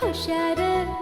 hoş erer.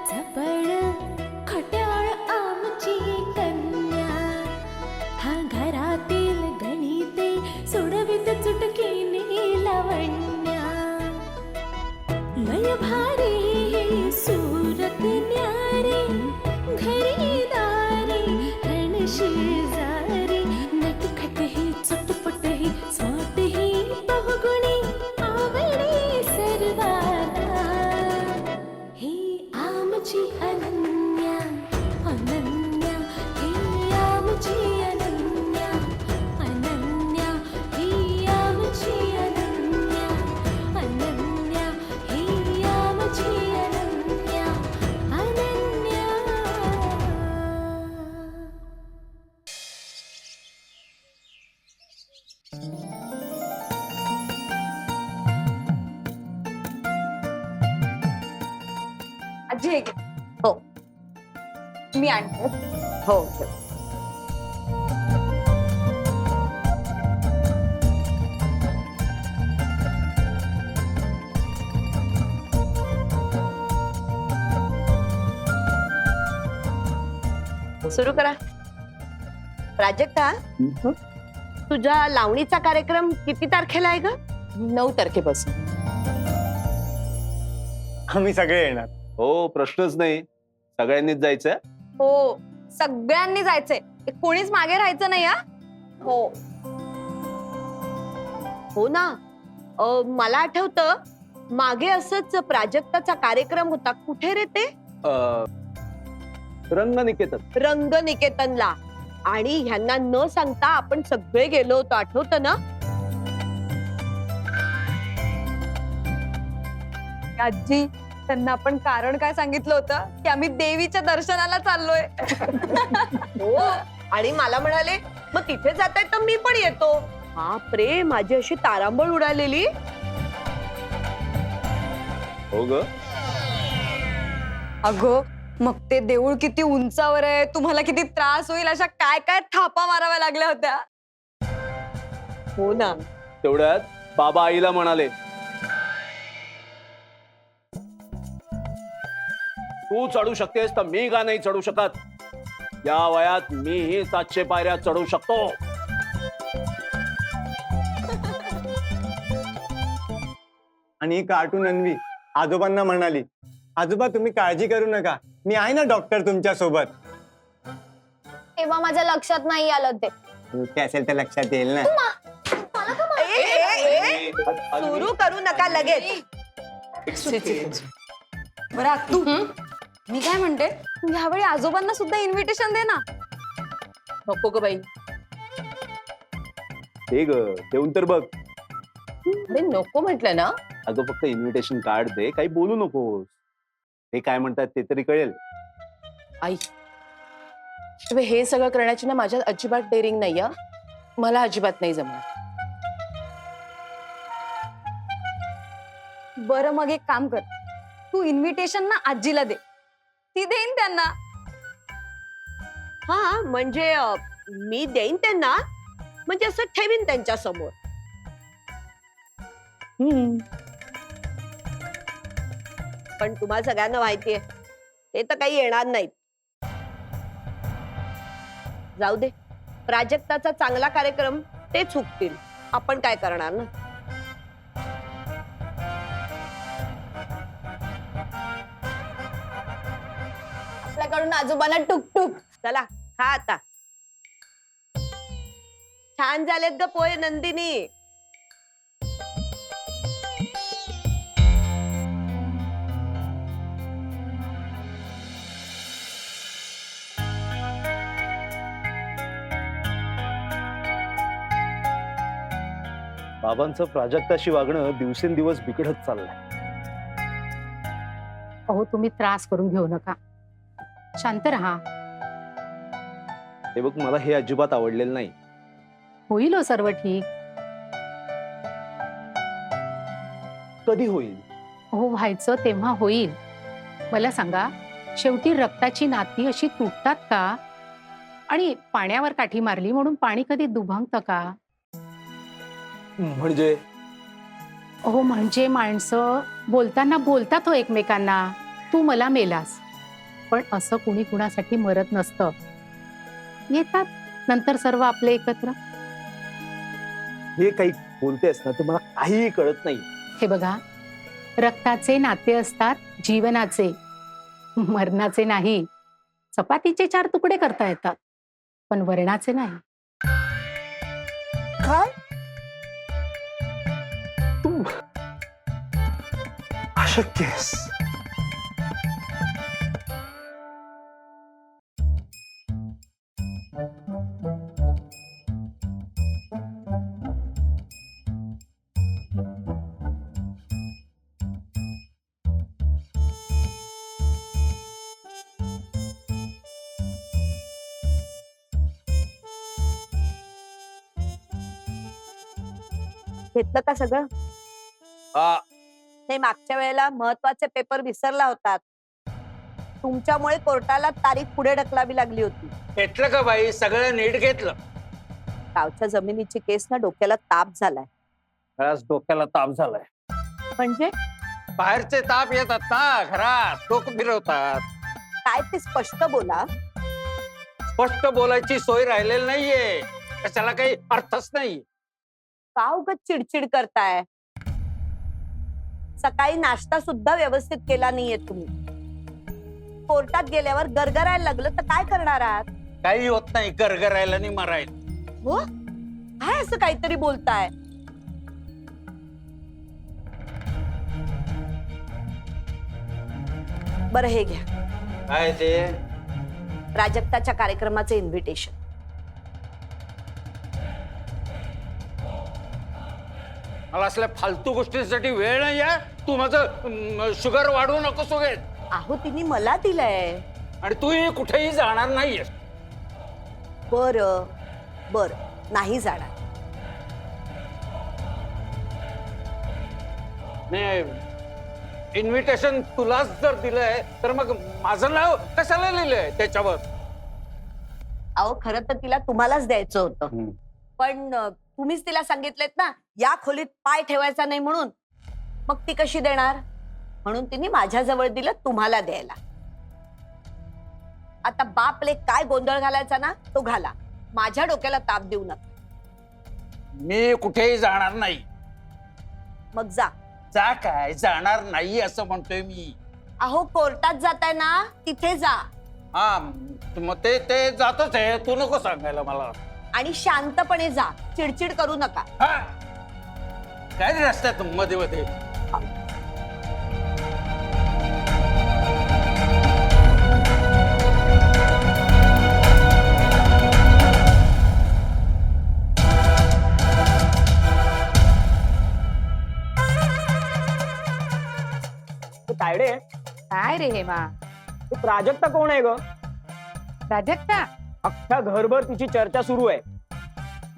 सुरू करा. प्राजक्ता तुझ्या लावणीचा कार्यक्रम किती तारखेला आहे ग? नऊ तारखेपासून. आम्ही सगळे येणार. हो प्रश्नच नाही. सगळ्यांनीच जायचंय? हो सगळ्यांनी जायचंय. कोणीच मागे राहायचं नाही हा? हो. हो ना. अ, मला आठवतं मागे असंच प्राजक्ताचा कार्यक्रम होता. कुठे रे ते? अं, रंगनिकेतन. रंगनिकेतनला. आणि ह्यांना न सांगता आपण सगळे गेलो होतो. आठवतं ना? आजी त्यांना आपण कारण काय सांगितलं होतं? की आम्ही देवीच्या दर्शनाला चाललोय. हो. आणि मला म्हणाले मग तिथे जाताय तर मी पण येतो. बापरे माझी अशी तारांबळ उडालेली. हो ग. अगं मग ते देऊळ किती उंचावर आहे? तुम्हाला किती त्रास होईल? अशा काय काय थापा माराव्या लागल्या होत्या? हो ना. तेवढ्यात बाबा आईला म्हणाले तू चढू शकतेस तर मी का नाही चढू शकत? या वयात मीही सातशे पायऱ्या चढू शकतो. आणि कार्टून अन्वी आजोबांना म्हणाली आजोबा तुम्ही काळजी करू नका. मी आहे ना डॉक्टर तुमच्यासोबत तेव्हा माझ्या लक्षात नाही आलं ते. ते असेल तर लक्षात येईल ना. ए, ए, ए, सुरू करू नका लगेच. बरं तू मी काय म्हणते? तू ह्यावेळी आजोबांना सुद्धा इन्व्हिटेशन दे ना. नको ग बाई. हे ग देऊन तर बघ. अरे नको म्हटलं ना. अगं फक्त इन्व्हिटेशन कार्ड दे. काही बोलू नकोस. ते काय म्हणतात ते तरी कळेल. आई हे सगळं करण्याची ना माझ्यात अजिबात डेअरिंग नाही हं. मला अजिबात नाही जमणार. बरं मग एक काम कर. तू इन्व्हिटेशन ना आजीला दे. ती देईन त्यांना. हा म्हणजे अ, मी देईन त्यांना? म्हणजे असं ठेवीन त्यांच्यासमोर पण तुम्हाला सगळ्यांना माहितीये ते तर काही येणार नाहीत. जाऊ दे. प्राजक्ताचा चांगला कार्यक्रम ते चुकतील. आपण काय करणार ना? आपल्याकडून आजोबांना टुकटुक. चला खा आता. छान झालेत ग पोहे नंदिनी. बाबांचं प्राजक्ताशी वागणं दिवसेंदिवस बिघडत चाललंय. अहो तुम्ही त्रास करून घेऊ नका. शांत राहा. हे बघ मला हे अजिबात आवडलेलं नाही. होईल हो सर्व ठीक. कधी होईल? हो व्हायचं तेव्हा होईल. मला सांगा शेवटी रक्ताची नाती अशी तुटतात का? आणि पाण्यावर काठी मारली म्हणून पाणी कधी दुभंगतं का? म्हणजे? हो म्हणजे माणसं बोलताना बोलतात हो एकमेकांना. तू मला मेलास. पण असं कुणी कुणासाठी मरत नसतं. येतात नंतर सर्व आपले एकत्र. हे काही बोलतेस ना ते मला काहीही कळत नाही. हे बघा रक्ताचे नाते असतात जीवनाचे. मरणाचे नाही. चपातीचे चार तुकडे करता येतात. पण वर्णाचे नाही. काय? अशक्य आहेस. घेतलं का सगळं नाही मागच्या वेळेला महत्त्वाचे पेपर विसरला होतात तुमच्यामुळे कोर्टाला तारीख पुढे ढकलावी लागली होती. घेतलं का बाई? सगळं नीट घेतलं. गावच्या जमिनीची केस ना डोक्याला ताप झालाय. डोक्याला ताप झालाय. म्हणजे? बाहेरचे ताप येतात ना घरात. डोकं फिरवतात. काय ते स्पष्ट बोला. स्पष्ट बोलायची सोय राहिलेली नाहीये. कशाला काही अर्थच नाही. का उगत चिडचिड करताय? सकाळी नाश्ता सुद्धा व्यवस्थित केला नाहीये तुम्ही. कोर्टात गेल्यावर गरगरायला लागलं तर काय करणार आहात? काही होत नाही गरगरायला आणि मरायला हो? काय असं काहीतरी बोलताय? बरं हे घ्या. काय ते? प्राजक्ताच्या कार्यक्रमाचे इन्व्हिटेशन मला असल्या फालतू गोष्टींसाठी वेळ नाही आहे. तू माझं शुगर वाढवू नको सोगेल अहो तिने मला दिलंय. आणि तूही कुठेही जाणार नाहीयेस. बर बर नाही जाणार. इन्व्हिटेशन तुलाच जर दिलंय तर मग माझं नाव कशाला लिहिलंय त्याच्यावर? अहो खरं तर तिला तुम्हालाच द्यायचं होतं. पण तुम्हीच तिला सांगितलेत ना या खोलीत पाय ठेवायचा नाही म्हणून. मग ती कशी देणार? म्हणून तिने माझ्या जवळ दिलं तुम्हाला द्यायला. आता बापले काय गोंधळ घालायचा ना तो घाला. माझ्या डोक्याला ताप देऊ नका. मी कुठेही जाणार नाही. मग जा. जा काय? जाणार नाही असं म्हणतोय मी. अहो कोर्टात जाताय ना तिथे जा. हा मग ते ते जातच आहे. तू नको सांगायला मला. आणि शांतपणे जा. चिडचिड करू नका. हा. काय रे रस्त्यात मध्ये मध्ये? तायडे काय रे? हेमा? प्राजक्ता कोण आहे ग? प्राजक्ता? अख्ख्या घरभर तिची चर्चा सुरू आहे.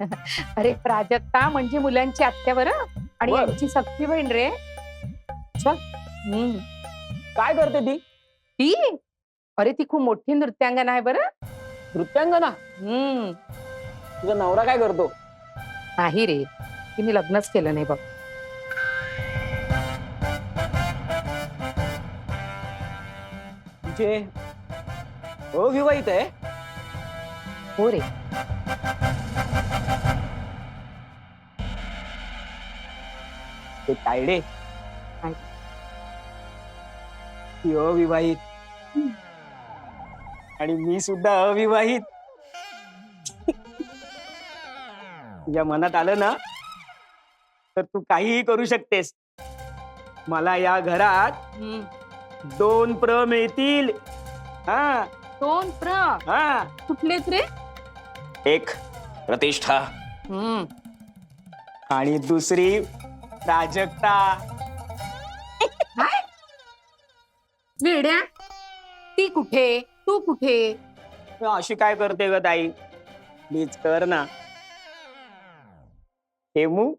अरे प्राजक्ता म्हणजे मुलांची आत्या बरं? आणि बरं. यांची सक्ती बहीण रे. चल हम्म. काय करते ती? ती? अरे ती खूप मोठी नृत्यांगना आहे बरं. नृत्यांगना हम्म. तुझा नवरा काय करतो? नाही रे तिने लग्नच केलं नाही बघ. तिचे अविवाहित आहे. हो रे ते तायडे. काय? ती अविवाहित. आणि मी सुद्धा अविवाहित. तुझ्या मनात आलं ना तर तू काहीही करू शकतेस. मला या घरात हम्म. दोन प्र मिळतील. हा. दोन प्र? हा. कुठलेच रे? एक प्रतिष्ठा. हम्म. आणि दुसरी प्राजक्ता. वेड्या ती कुठे? तू कुठे? अशी काय करते ग ताई? प्लीज कर ना. हेमू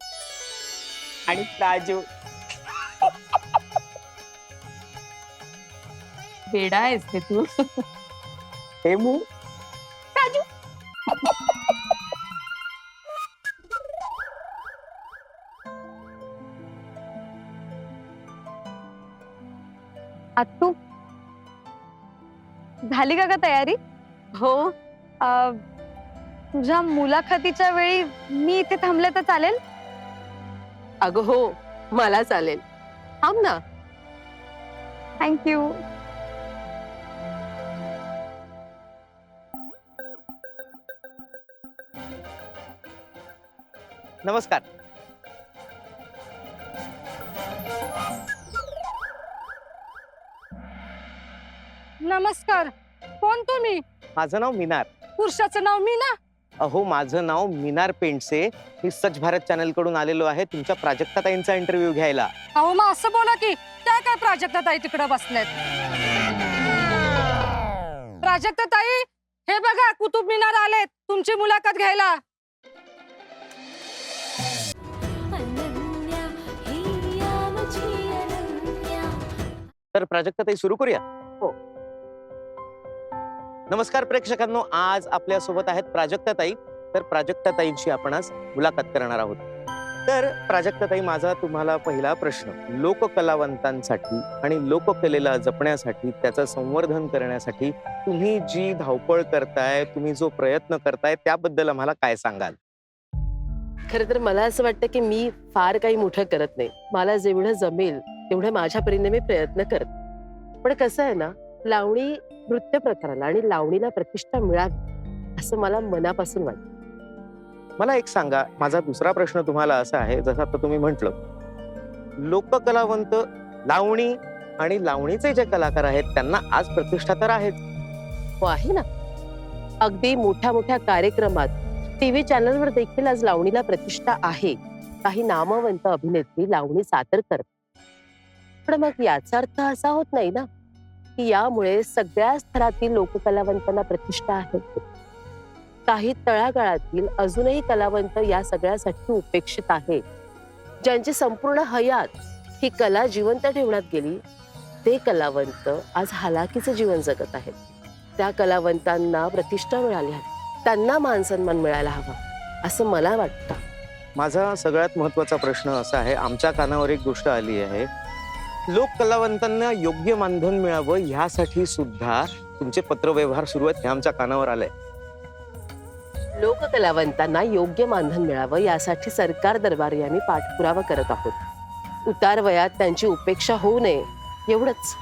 आणि प्राजू वेडा आहेस रे तू. हेमू झाली का तयारी? हो. अ, तुझ्या मुलाखतीच्या वेळी मी इथे थांबले तर चालेल? अगं हो मला चालेल. थांब ना. थँक्यू नमस्कार. नमस्कार. कोण तुम्ही? माझं नाव मिनार. पुरुषाचं नाव मी ना अहो माझं नाव मिनार पेंडसे. मी सच भारत चॅनलकडून आलेलो आहे तुमच्या प्राजक्ताताईंचा इंटरव्ह्यू घ्यायला. अहो मग असं बोला की त्या काय प्राजक्ता ताई तिकडे बसल्यात प्राजक्ता ताई हे बघा कुतुब मिनार आलेत तुमची मुलाखत घ्यायला. तर प्राजक्ताताई सुरू करूया. नमस्कार प्रेक्षकांनो आज आपल्यासोबत आहेत प्राजक्ताताई तर प्राजक्ताताईंशी आपण आज मुलाखत करणार आहोत. तर प्राजक्ताताई माझा तुम्हाला पहिला प्रश्न. लोककलावंतांसाठी आणि लोककलेला जपण्यासाठी त्याचं संवर्धन करण्यासाठी तुम्ही जी धावपळ करताय तुम्ही जो प्रयत्न करताय त्याबद्दल आम्हाला काय सांगाल? खरं तर मला असं वाटतं की मी फार काही मोठं करत नाही. मला जेवढं जमेल तेवढं माझ्या परीने मी प्रयत्न करत. पण कसं आहे ना लावणी नृत्य प्रकाराला आणि लावणीला प्रतिष्ठा मिळावी असं मला मनापासून वाटतं. मला एक सांगा माझा दुसरा प्रश्न तुम्हाला असा आहे जसं आता तुम्ही म्हटलं. लोककलावंत लावणी आणि लावणीचे जे कलाकार आहेत त्यांना आज प्रतिष्ठा तर आहेच. हो आहे ना. अगदी मोठ्या मोठ्या कार्यक्रमात टीव्ही चॅनलवर देखील आज लावणीला प्रतिष्ठा आहे. काही नामवंत अभिनेत्री लावणी सादर करतात. पण मग याचा अर्थ असा होत नाही ना. की यामुळे सगळ्या स्तरातील लोककलावंतांना प्रतिष्ठा आहे. काही तळागाळातील अजूनही कलावंत या सगळ्यासाठी उपेक्षित आहे. ज्यांची संपूर्ण हयात ही कला जिवंत ठेवण्यात गेली ते कलावंत आज हालाकीचं जीवन जगत आहेत. त्या कलावंतांना प्रतिष्ठा मिळाली हवी त्यांना मान सन्मान मिळायला हवा असं मला वाटतं. माझा सगळ्यात महत्त्वाचा प्रश्न असा आहे आमच्या कानावर एक गोष्ट आली आहे. लोक कलावंतांना योग्य मानधन मिळावं ह्यासाठी सुद्धा तुमचे पत्रव्यवहार सुरू आहेत हे आमच्या कानावर आलंय. लोककलावंतांना योग्य मानधन मिळावं यासाठी सरकार दरबारी आम्ही पाठपुरावा करत आहोत. उतार वयात त्यांची उपेक्षा होऊ नये एवढंच.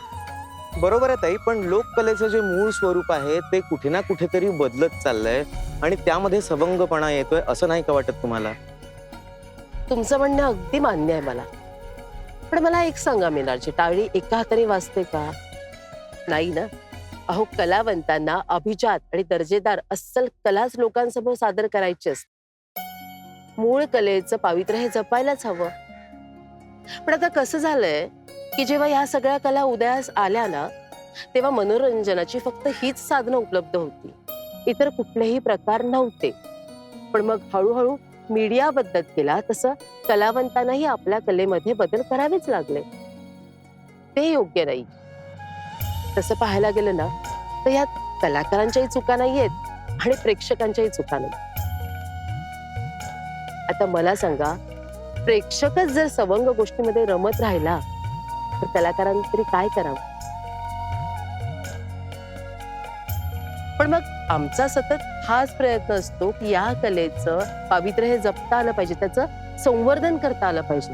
बरोबर आहे ताई पण लोककलेचं जे मूळ स्वरूप आहे ते कुठे ना कुठेतरी बदलत चाललंय आणि त्यामध्ये सवंगपणा येतोय असं नाही का वाटत तुम्हाला? तुमचं म्हणणं अगदी मान्य आहे मला. पण मला एक सांगा मीनारची टाळी एका हाताने वाजते का? नाही ना? अहो कलावंतांना अभिजात आणि दर्जेदार अस्सल कलाच लोकांसमोर सादर करायची असते. मूळ कलेचं पावित्र्य हे जपायलाच हवं. पण आता कसं झालंय की जेव्हा ह्या सगळ्या कला उदयास आल्या ना तेव्हा मनोरंजनाची फक्त हीच साधनं उपलब्ध होती. इतर कुठलेही प्रकार नव्हते. पण मग हळूहळू मीडिया बद्दल केला तसं कलावंतांनाही आपल्या कलेमध्ये बदल करावेच लागले. ते योग्य नाही. तसं पाहायला गेलं ना तर यात कलाकारांच्याही चुका नाही आहेत आणि प्रेक्षकांच्याही चुका नाही. आता मला सांगा प्रेक्षकच जर सवंग गोष्टीमध्ये रमत राहिला तर कलाकारांनी तरी काय करावं? पण मग आमचा सतत हाच प्रयत्न असतो की या कलेचं पावित्र्य हे जपता आलं पाहिजे त्याचं संवर्धन करता आलं पाहिजे.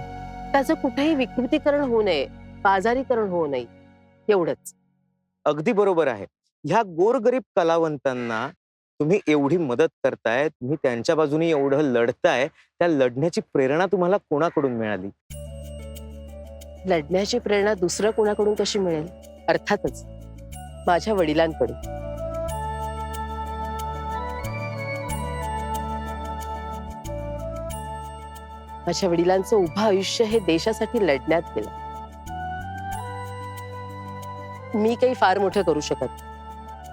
त्याचं कुठेही विकृतीकरण होऊ नये बाजारीकरण होऊ नये एवढंच. अगदी बरोबर आहे. ह्या गोरगरीब कलावंतांना तुम्ही एवढी मदत करताय तुम्ही त्यांच्या बाजूने एवढं लढताय त्या लढण्याची प्रेरणा तुम्हाला कोणाकडून मिळाली? लढण्याची प्रेरणा दुसरं कोणाकडून कशी मिळेल? अर्थातच माझ्या वडिलांकडून. माझ्या वडिलांचं उभं आयुष्य हे देशासाठी लढण्यात गेलं. मी काही फार मोठं करू शकत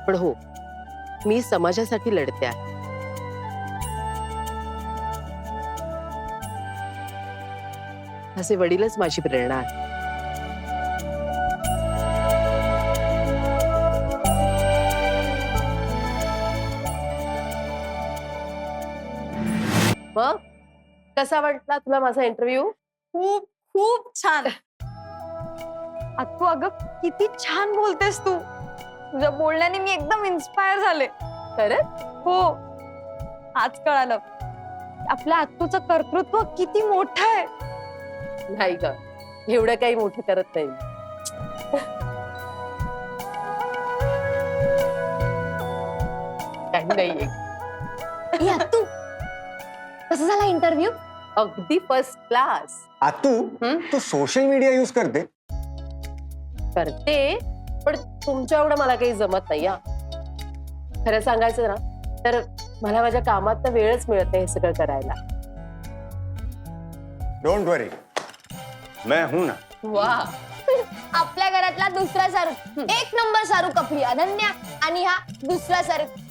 पण हो मी समाजासाठी लढते आहे. असे वडीलच माझी प्रेरणा आहे कसा वाटला तुला माझा इंटरव्ह्यू खूप खूप छान. तू अगं किती छान बोलतेस तू. तुझ्या बोलण्याने मी एकदम इन्स्पायर झाले. खरंच? हो. आज कळालं. आपल्या आत्तूचं कर्तृत्व किती मोठं आहे. नाही ग. एवढं काही मोठं करत नाही. काही नाहीये. या तू कसं झाला इंटरव्ह्यू अगदी फर्स्ट क्लास आतू? तू सोशल मीडिया युज करते? करते पण तुमच्या एवढं मला काही जमत नाही हा. खरं सांगायचं ना तर मला माझ्या कामात वेळच मिळत नाही हे सगळं करायला. डोंट वरी मैं हूं ना. वा आपल्या घरातला दुसरा शाहरुख एक नंबर शाहरुख आपली अनन्या. आणि हा दुसरा शाहरुख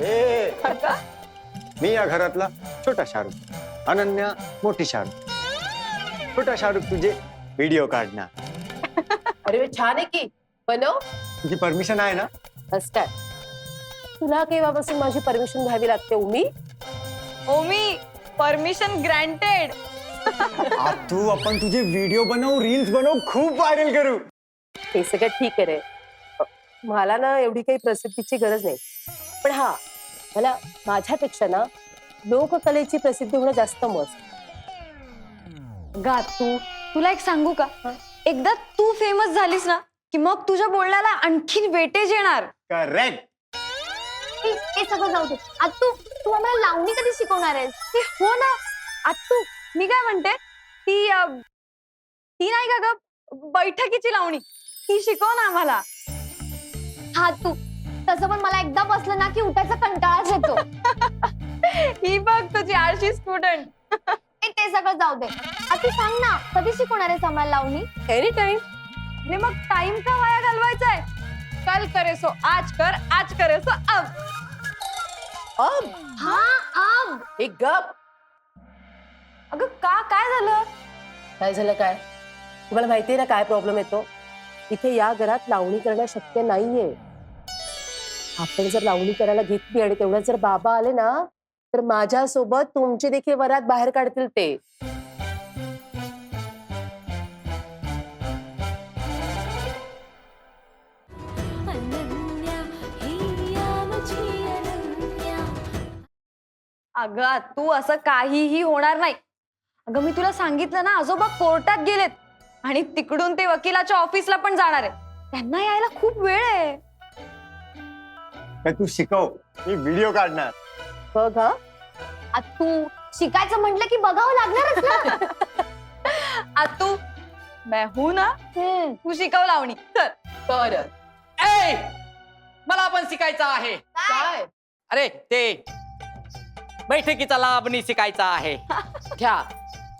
ए, मी या घरातला छोटा शाहरुख अनन्या मोठी शाहरुख छोटा शाहरुख तुझे व्हिडिओ काढणार. अरे वा, छान आहे की. बनव तुझी परमिशन आहे ना? काय तुला केव्हापासून माझी परमिशन घ्यावी लागते उमी? ओमी परमिशन ग्रँटेड तू आपण तुझे व्हिडिओ बनवू रील्स बनवू खूप व्हायरल करू. हे सगळं ठीक आहे रे. मला ना एवढी काही प्रसिद्धीची गरज नाही. पण हा मला माझ्यापेक्षा ना लोककलेची प्रसिद्धी होणं जास्त मस्त गा तू. तुला एक सांगू का? एकदा तू फेमस झालीस ना की मग तुझ्या बोलण्याला आणखीन वेटेज येणार. करेक्ट हे सगळं जाऊ दे. आज तू तू आम्हाला लावणी कधी शिकवणार आहेस? हे हो ना. आत्तू मी काय म्हणते? ती ती नाही का ग बैठकीची लावणी. ती शिकव ना आम्हाला. हा तू. तसं पण मला एकदा बसलं ना की उठायचा कंटाळाच येतो. ही बघ तुझी आळशी स्टुडंट ए, ते सगळं जाऊ दे. आता सांग ना कधी शिकवणार आहेस आम्हाला लावणी? एनी टाइम अरे मग टाइम का वाया घालवायचा आहे कल करे सो आज कर आज करे सो अब. अब? हा अब. एक गप. अगं का काय झालं? काय झालं काय? तुम्हाला माहितीये ना काय प्रॉब्लेम येतो? इथे या घरात लावणी करणं शक्य नाहीये. आपण जर लावणी करायला घेतली आणि तेवढ्यात जर बाबा आले ना तर माझ्यासोबत तुमची देखील वरात बाहेर काढतील ते. अगं तू असं काहीही होणार नाही. अगं मी तुला सांगितलं ना आजोबा कोर्टात गेलेत. आणि तिकडून ते वकिलाच्या ऑफिसला पण जाणार आहे त्यांना यायला खूप वेळ आहे. तू शिकव मी व्हिडिओ काढणार. बघ हा. आ, तू शिकायचं म्हटलं की बघावं लागणारच ना. आतू मैं हूं ना हम्म. तू शिकव लावणी. चल. बर. ए मला पण शिकायचं आहे. काय? अरे ते बैठकीचा लाभ नाही शिकायचा आहे. घ्या.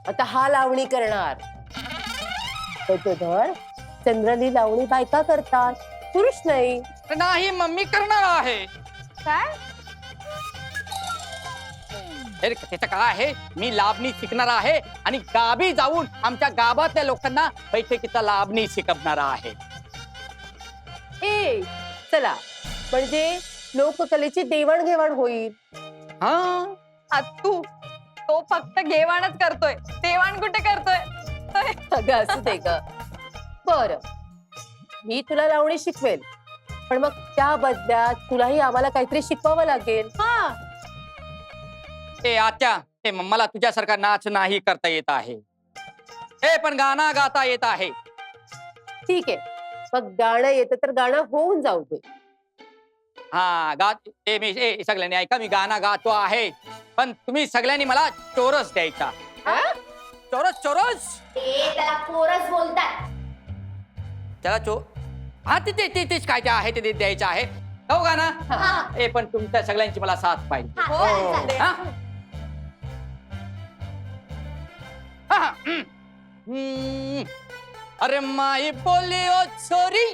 आता हा लावणी करणार. धर. चंद्रली लावणी बायका करतात. पुरुष नाही. नाही मम्मी करणार आहे. काय? अरे त्याचं काय आहे मी लाभणी शिकणार आहे आणि गावी जाऊन आमच्या गावातल्या लोकांना बैठकीचा लाभणी शिकवणार आहे ए चला. म्हणजे लोककलेची देवाणघेवाण होईल. हा. आतू तो फक्त घेवाणच करतोय. देवाण कुठे करतोय? अगं असू दे ग. बर. मी तुला लावणी शिकवेल. पण मग त्या बदल्यात तुलाही आम्हाला काहीतरी शिकवावं लागेल. हा. ए आत्या ते मला तुझ्यासारखा नाच नाही करता येत आहे. हे पण गाणं गाता येत आहे. ठीक आहे. मग गाणं येतं तर गाणं होऊन जाऊ दे. हा गा ए मी ए सगळ्यांनी ऐका मी गाणं गातो आहे. पण तुम्ही सगळ्यांनी मला चोरस द्यायचा. चोरस चोरस! ते त्याला कोरस बोलतात. त्याला चो हा ते ते ते- तेच काय ते आहे ते ते द्यायचं आहे. हो गाणं? हा. ए पण तुमच्या सगळ्यांची मला साथ पाहिजे. हा, चालेल, चालेल. हा? अरे माई बोली ओ छोरी।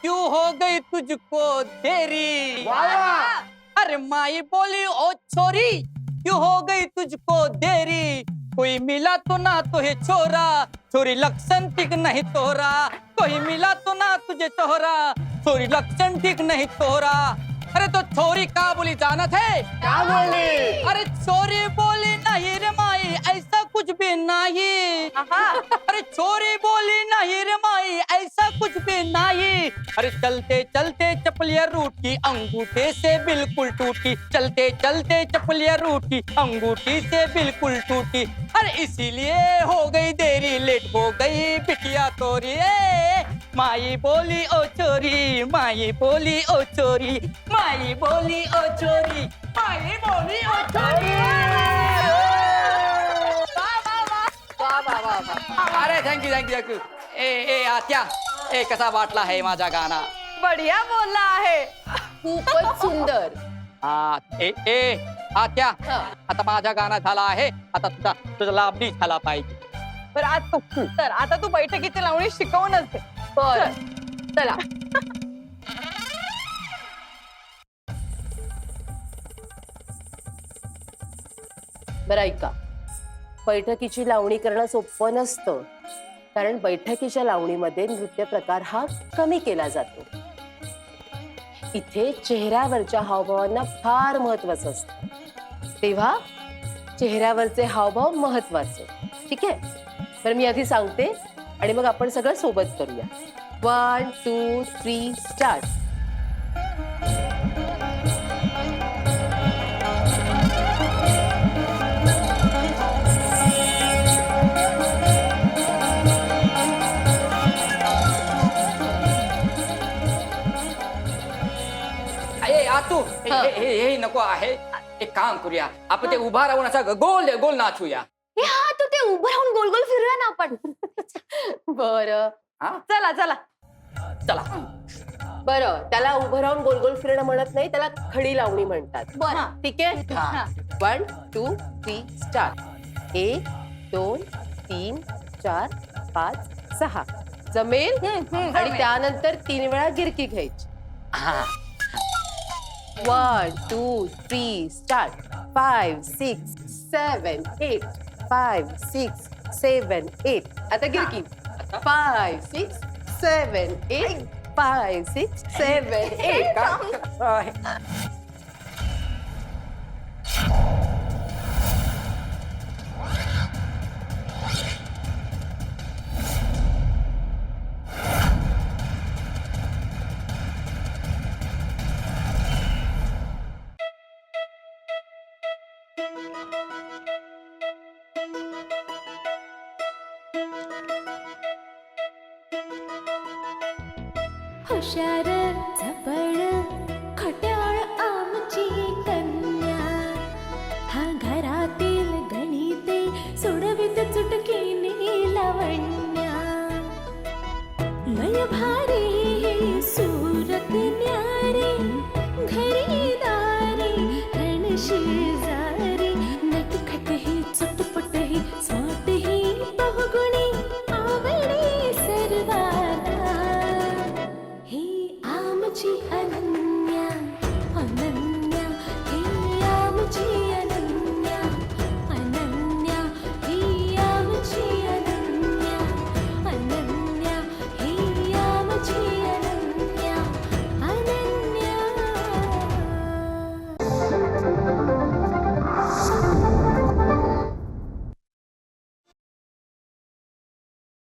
क्यों हो गई तुझको देरी? अरे माई बोली ओ छोरी क्यों हो गई तुझको देरी? कोई मिला तो ना तो है छोरा छोरी लक्षण ठीक नहीं तोरा कोई मिला तो ना तुझे छोरा छोरी लक्षण ठीक नहीं तोरा अरे तो छोरी का बोली जानत है? क्या बोलली अरे छोरी बोली नहीं रे माई ऐसा कुछ भी नहीं। अरे छोरी बोली नहीं रे माई ऐसा कुछ भी नहीं। अरे चलते चलते चपलिया रूठी अंगूठे से बिल्कुल टूटी। चलते चलते चपलिया रूठी अंगूठी से बिल्कुल टूटी। अरे इसीलिए हो गई देरी लेट हो गई बिटिया तोरी ए, माई बोली ओ चोरी माई बोली ओ चोरी माई बोली ओ चोरी माई बोली ओ चोरी. अरे thank you thank you thank you ए ए आत्या ए कसा वाटला आहे माझा गाणा? बढिया बोलला आहे। खूपच सुंदर। हा ए ए आत्या आता माझा गाणं झाला आहे आता तुझा तुझा लाभली झाला पाहिजे। बरं आज तू तर आता तू बैठकीची लावणी शिकवूनच दे. बर. चला. बरं ऐका. बैठकीची लावणी करणं सोपं नसतं. कारण बैठकीच्या लावणीमध्ये नृत्य प्रकार हा कमी केला जातो. इथे चेहऱ्यावरच्या हावभावांना फार महत्वाचं असतं. तेव्हा चेहऱ्यावरचे हावभाव महत्त्वाचे ठीक आहे? तर मी आधी सांगते. आणि मग आपण सगळं सोबत करूया. वन टू थ्री स्टार्ट हे हे. हे नको आहे. एक काम करूया. आपण ते उभा राहून असा गोल गोल नाचूया. हे हा तू ते उभं राहून गोल गोल फिरूया ना आपण. बर. चला चला. चला. बर त्याला उभं राहून गोल गोल फिरणं म्हणत नाही त्याला खडी लावणी म्हणतात. बरं. ठीक आहे? हा. वन टू थ्री स्टार्ट एक दोन तीन चार पाच सहा. जमेल? आणि त्यानंतर तीन वेळा गिरकी घ्यायची. One two three start five six seven eight. Five six seven, eight. At again, Five, six, seven, eight. Five, six, seven, eight. ভারী